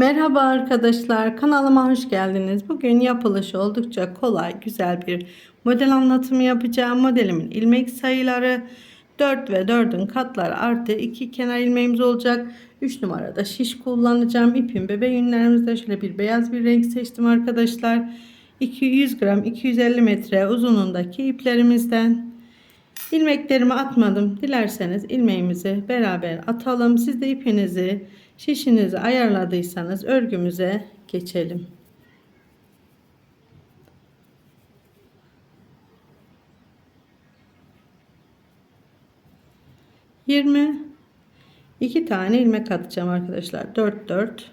Merhaba arkadaşlar kanalıma hoş geldiniz. Bugün yapılışı oldukça kolay güzel bir model anlatımı yapacağım. Modelimin ilmek sayıları 4 ve 4'ün katları artı 2 kenar ilmeğimiz olacak. 3 numarada şiş kullanacağım. İpim bebe yünlerimizde şöyle bir beyaz bir renk seçtim arkadaşlar. 200 gram 250 metre uzunluğundaki iplerimizden ilmeklerimi atmadım. Dilerseniz ilmeğimizi beraber atalım. Siz de ipinizi şişinizi ayarladıysanız örgümüze geçelim. Yirmi iki tane ilmek atacağım arkadaşlar. Dört dört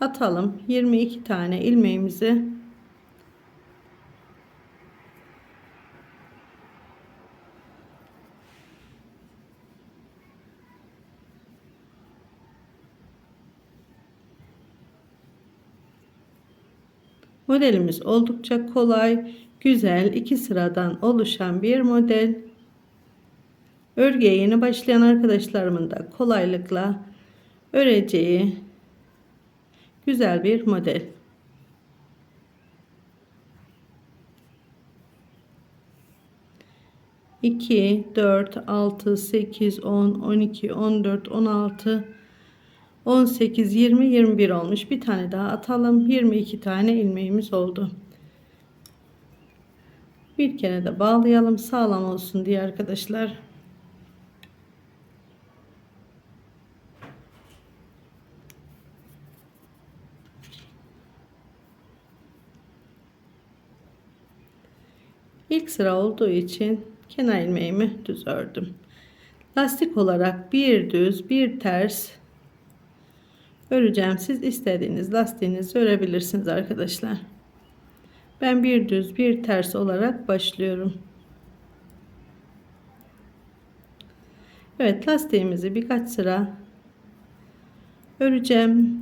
atalım. Yirmi iki tane ilmeğimizi Modelimiz oldukça kolay, güzel, iki sıradan oluşan bir model. Örgüye yeni başlayan arkadaşlarımın da kolaylıkla öreceği güzel bir model. İki, dört, altı, sekiz, on, on iki, on dört, on altı, 18, 20, 21 olmuş. Bir tane daha atalım. 22 tane ilmeğimiz oldu. Bir kere de bağlayalım. Sağlam olsun diye arkadaşlar. İlk sıra olduğu için kenar ilmeğimi düz ördüm. Lastik olarak bir düz bir ters öreceğim. Siz istediğiniz lastiğinizi örebilirsiniz arkadaşlar. Ben bir düz bir ters olarak başlıyorum. Evet lastiğimizi birkaç sıra öreceğim.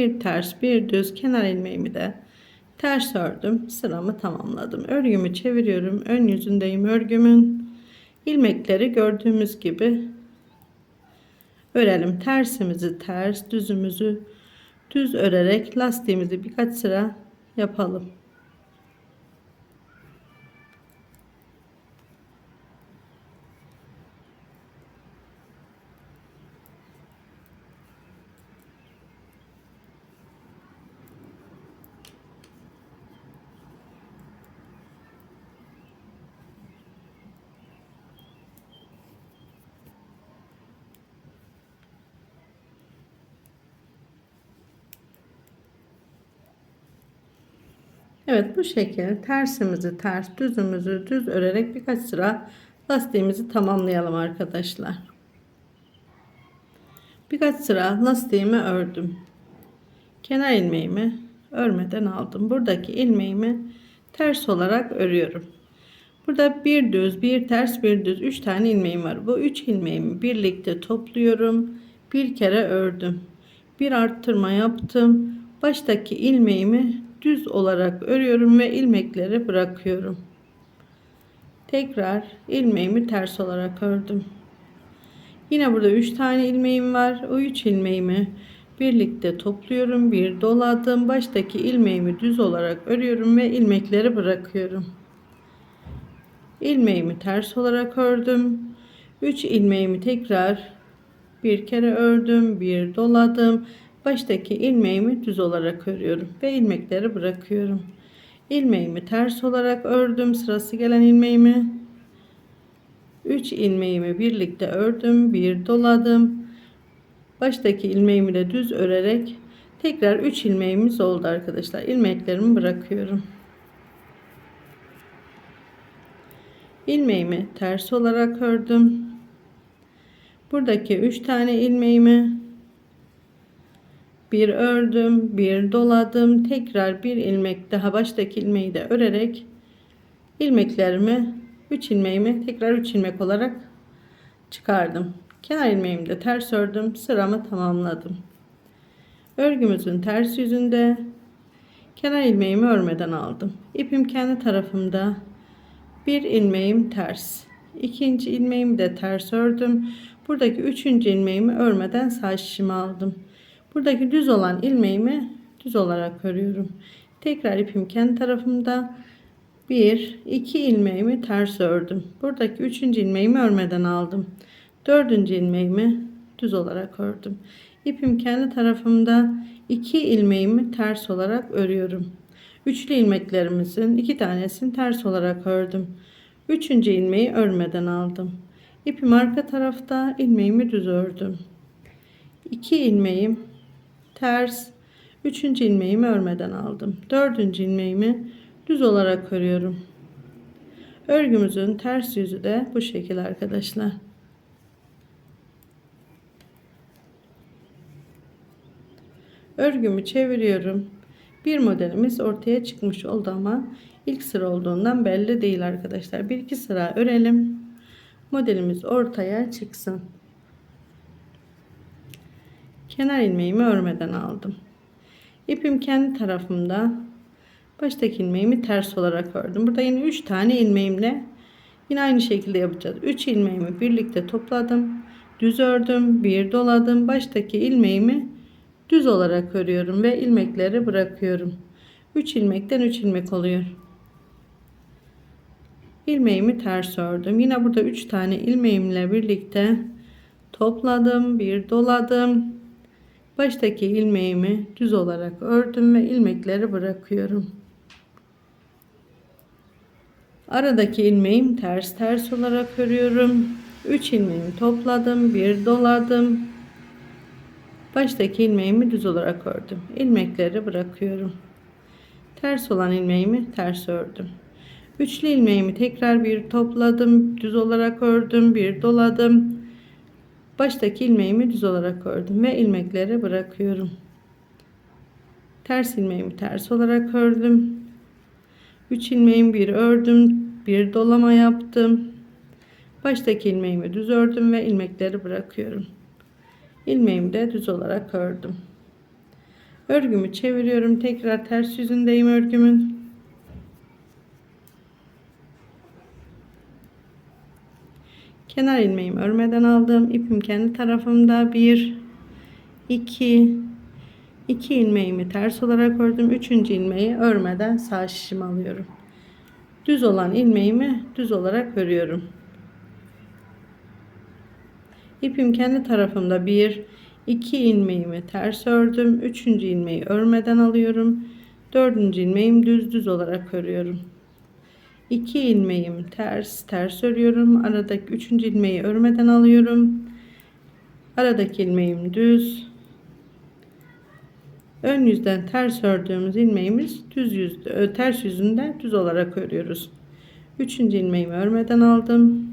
Bir ters bir düz kenar ilmeğimi de ters ördüm. Sıramı tamamladım. Örgümü çeviriyorum. Ön yüzündeyim örgümün. İlmekleri gördüğümüz gibi örelim. Tersimizi ters düzümüzü düz örerek lastiğimizi birkaç sıra yapalım Evet bu şekil tersimizi ters düzümüzü düz örerek birkaç sıra lastiğimizi tamamlayalım arkadaşlar. Birkaç sıra lastiğimi ördüm. Kenar ilmeğimi örmeden aldım. Buradaki ilmeğimi ters olarak örüyorum. Burada bir düz, bir ters, bir düz, üç tane ilmeğim var. Bu üç ilmeğimi birlikte topluyorum. Bir kere ördüm. Bir arttırma yaptım. Baştaki ilmeğimi düz olarak örüyorum ve ilmekleri bırakıyorum. Tekrar ilmeğimi ters olarak ördüm. Yine burada 3 tane ilmeğim var. O 3 ilmeğimi birlikte topluyorum. Bir doladım. Baştaki ilmeğimi düz olarak örüyorum ve ilmekleri bırakıyorum. Ilmeğimi ters olarak ördüm. 3 ilmeğimi tekrar bir kere ördüm, bir doladım baştaki ilmeğimi düz olarak örüyorum ve ilmekleri bırakıyorum. Ilmeğimi ters olarak ördüm. Sırası gelen ilmeğimi 3 ilmeğimi birlikte ördüm. Bir doladım. Baştaki ilmeğimi de düz örerek tekrar 3 ilmeğimiz oldu arkadaşlar. İlmeklerimi bırakıyorum. ilmeğimi ters olarak ördüm. Buradaki 3 tane ilmeğimi bir ördüm, bir doladım. Tekrar bir ilmek daha baştaki ilmeği de örerek ilmeklerimi 3 ilmeğimi tekrar 3 ilmek olarak çıkardım. Kenar ilmeğimi de ters ördüm. Sıramı tamamladım. Örgümüzün ters yüzünde kenar ilmeğimi örmeden aldım. İpim kendi tarafımda. Bir ilmeğim ters. ikinci ilmeğimi de ters ördüm. Buradaki üçüncü ilmeğimi örmeden sağ şişimi aldım. Buradaki düz olan ilmeğimi düz olarak örüyorum. Tekrar ipim kendi tarafımda. Bir, iki ilmeğimi ters ördüm. Buradaki üçüncü ilmeğimi örmeden aldım. Dördüncü ilmeğimi düz olarak ördüm. İpim kendi tarafımda iki ilmeğimi ters olarak örüyorum. Üçlü ilmeklerimizin iki tanesini ters olarak ördüm. Üçüncü ilmeği örmeden aldım. İpim arka tarafta ilmeğimi düz ördüm. İki ilmeğim ters. Üçüncü ilmeğimi örmeden aldım. Dördüncü ilmeğimi düz olarak örüyorum. Örgümüzün ters yüzü de bu şekil arkadaşlar. Örgümü çeviriyorum. Bir modelimiz ortaya çıkmış oldu ama ilk sıra olduğundan belli değil arkadaşlar. Bir iki sıra örelim. Modelimiz ortaya çıksın. Kenar ilmeğimi örmeden aldım. İpim kendi tarafımda. Baştaki ilmeğimi ters olarak ördüm. Burada yine 3 tane ilmeğimle yine aynı şekilde yapacağız. 3 ilmeğimi birlikte topladım. Düz ördüm. Bir doladım. Baştaki ilmeğimi düz olarak örüyorum ve ilmekleri bırakıyorum. 3 ilmekten 3 ilmek oluyor. İlmeğimi ters ördüm. Yine burada 3 tane ilmeğimle birlikte topladım, bir doladım. Baştaki ilmeğimi düz olarak ördüm ve ilmekleri bırakıyorum. Aradaki ilmeğim ters ters olarak örüyorum. 3 ilmeğimi topladım, bir doladım. Baştaki ilmeğimi düz olarak ördüm. İlmekleri bırakıyorum. Ters olan ilmeğimi ters ördüm. Üçlü ilmeğimi tekrar bir topladım. Düz olarak ördüm. Bir doladım. Baştaki ilmeğimi düz olarak ördüm ve ilmekleri bırakıyorum. Ters ilmeğimi ters olarak ördüm. 3 ilmeğimi bir ördüm. Bir dolama yaptım. Baştaki ilmeğimi düz ördüm ve ilmekleri bırakıyorum ilmeğimi de düz olarak ördüm. Örgümü çeviriyorum. Tekrar ters yüzündeyim örgümün. Kenar ilmeğimi örmeden aldım. İpim kendi tarafımda. 1 2 2 ilmeğimi ters olarak ördüm. 3. ilmeği örmeden sağ şişim alıyorum. Düz olan ilmeğimi düz olarak örüyorum. İpim kendi tarafımda bir, iki ilmeğimi ters ördüm. Üçüncü ilmeği örmeden alıyorum. Dördüncü ilmeğim düz düz olarak örüyorum. 2 ilmeğim ters ters örüyorum. Aradaki üçüncü ilmeği örmeden alıyorum. Aradaki ilmeğim düz. Ön yüzden ters ördüğümüz ilmeğimiz düz yüzde ters yüzünde düz olarak örüyoruz. Üçüncü ilmeğimi örmeden aldım.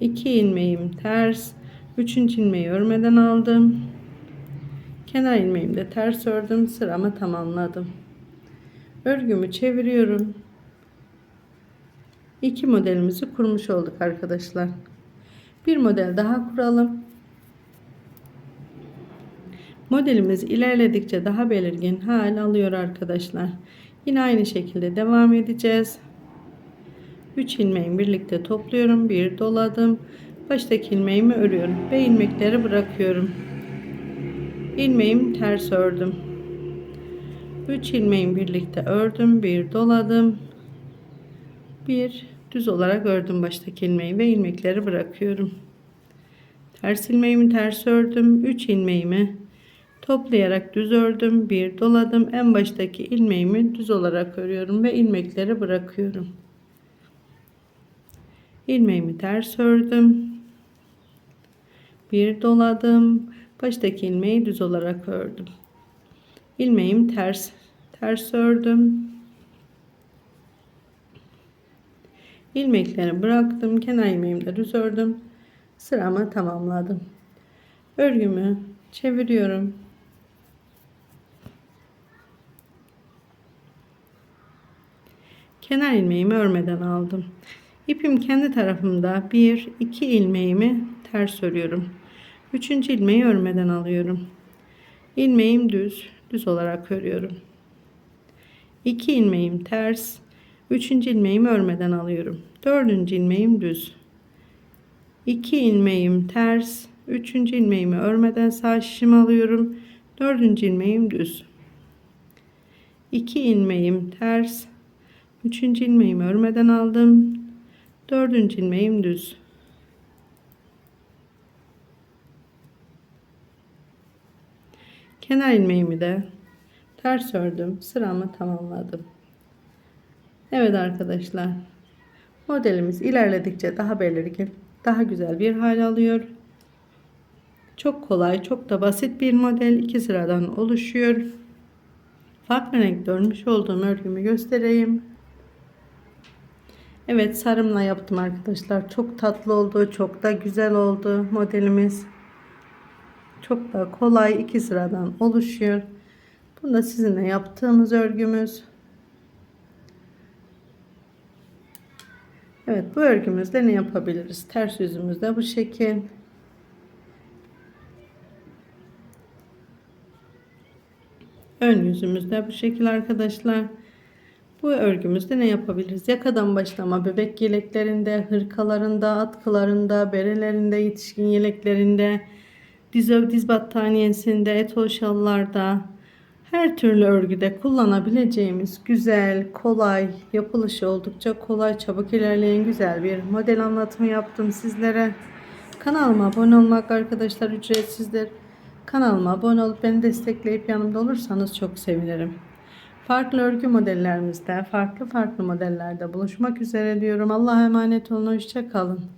2 ilmeğim ters 3. ilmeği örmeden aldım kenar ilmeğimi de ters ördüm sıramı tamamladım örgümü çeviriyorum iki modelimizi kurmuş olduk arkadaşlar bir model daha kuralım modelimiz ilerledikçe daha belirgin hal alıyor arkadaşlar yine aynı şekilde devam edeceğiz 3 ilmeğimi birlikte topluyorum. Bir doladım. Baştaki ilmeğimi örüyorum ve ilmekleri bırakıyorum. İlmeğim ters ördüm. 3 ilmeğimi birlikte ördüm. Bir doladım. Bir düz olarak ördüm baştaki ilmeği ve ilmekleri bırakıyorum. Ters ilmeğimi ters ördüm. 3 ilmeğimi toplayarak düz ördüm. Bir doladım. En baştaki ilmeğimi düz olarak örüyorum ve ilmekleri bırakıyorum ilmeğimi ters ördüm bir doladım baştaki ilmeği düz olarak ördüm ilmeğim ters ters ördüm ilmekleri bıraktım. Kenar ilmeğimi de düz ördüm. Sıramı tamamladım. Örgümü çeviriyorum. Kenar ilmeğimi örmeden aldım. İpim kendi tarafımda 1 2 ilmeğimi ters örüyorum. 3. ilmeği örmeden alıyorum. Ilmeğim düz, düz olarak örüyorum. 2 ilmeğim ters, 3. ilmeğimi örmeden alıyorum. Dördüncü ilmeğim düz. 2 ilmeğim ters, üçüncü ilmeğimi örmeden sağ şişimi alıyorum. Dördüncü ilmeğim düz. 2 ilmeğim ters, üçüncü ilmeğimi örmeden aldım. Dördüncü ilmeğim düz. Kenar ilmeğimi de ters ördüm. Sıramı tamamladım. Evet arkadaşlar. Modelimiz ilerledikçe daha belirgin, daha güzel bir hal alıyor. Çok kolay, çok da basit bir model. iki sıradan oluşuyor. Farklı renkte örmüş olduğum örgümü göstereyim. Evet sarımla yaptım arkadaşlar. Çok tatlı oldu. Çok da güzel oldu modelimiz. Çok da kolay iki sıradan oluşuyor. Bu da sizinle yaptığımız örgümüz. Evet bu örgümüzde ne yapabiliriz? Ters yüzümüzde bu şekil. Ön yüzümüzde bu şekil arkadaşlar. Bu örgümüzde ne yapabiliriz? Yakadan başlama bebek yeleklerinde, hırkalarında, atkılarında, berelerinde, yetişkin yeleklerinde, diz, diz battaniyesinde, etol şallarda, her türlü örgüde kullanabileceğimiz güzel, kolay, yapılışı oldukça kolay, çabuk ilerleyen güzel bir model anlatımı yaptım sizlere. Kanalıma abone olmak arkadaşlar ücretsizdir. Kanalıma abone olup beni destekleyip yanımda olursanız çok sevinirim. Farklı örgü modellerimizde, farklı farklı modellerde buluşmak üzere diyorum. Allah'a emanet olun. Hoşça kalın.